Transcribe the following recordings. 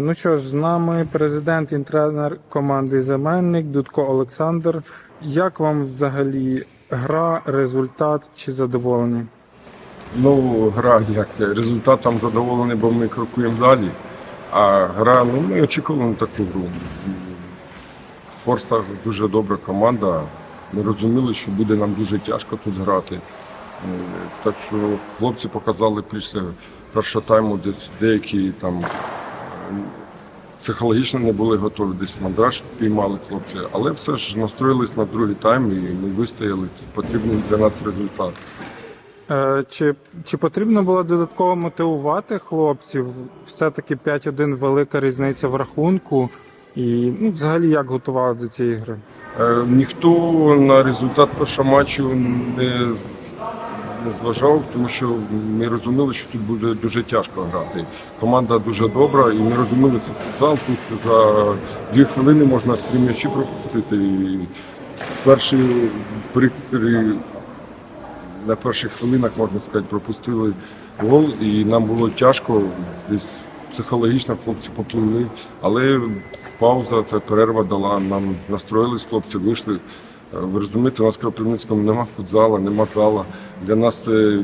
Ну що ж, з нами президент і тренер команди Земельник Дудко Олександр. Як вам взагалі гра, результат чи задоволені? Ну, гра як результатом задоволений, бо ми крокуємо далі. А гра, ну ми очікували на таку гру. Форса дуже добра команда. Ми розуміли, що буде нам дуже тяжко тут грати. Е, Так що хлопці показали після першого тайму, десь деякі там психологічно не були готові, десь мандраж піймали хлопці, але все ж настроїлись на другий тайм і ми вистояли. Потрібний для нас результат. Е, Чи, чи потрібно було додатково мотивувати хлопців? Все-таки 5-1 велика різниця в рахунку. І ну, взагалі як готували до цієї гри? Е, Ніхто на результат першого матчу не, не зважав, тому що ми розуміли, що тут буде дуже тяжко грати. Команда дуже добра, і ми розуміли, це футзал. Тут за дві хвилини можна три м'ячі пропустити. І перші при, при, на перших хвилинах, можна сказати, пропустили гол, і нам було тяжко десь психологічно хлопці попливли. Але пауза та перерва дала нам настроїлись, хлопці вийшли. Ви розумієте, у нас в Кропивницькому нема футзала, нема зала. Для нас це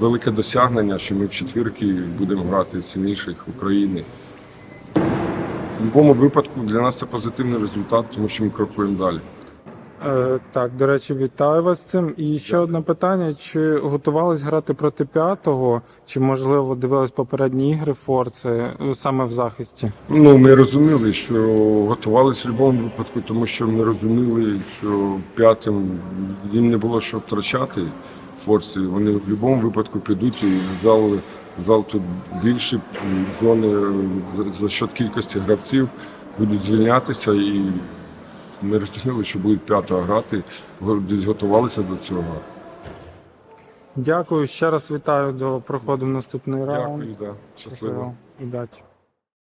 велике досягнення, що ми в четвірки будемо грати сильніших України. В будь-якому випадку для нас це позитивний результат, тому що ми крокуємо далі. Е, так, до речі, вітаю вас з цим. І ще одне питання: чи готувались грати проти п'ятого, чи можливо дивились попередні ігри Форци е, саме в захисті? Ну, ми розуміли, що готувалися в будь-якому випадку, тому що ми розуміли, що п'ятим їм не було що втрачати в форсі. Вони в будь-якому випадку підуть і зал, зал тут більше, зони е, за, за счет кількості гравців будуть звільнятися і ми розуміли, що будуть п'ята грати, десь готувалися до цього. Дякую ще раз вітаю до проходу в наступний раунд. Дякую, да. щасливо. Удачі.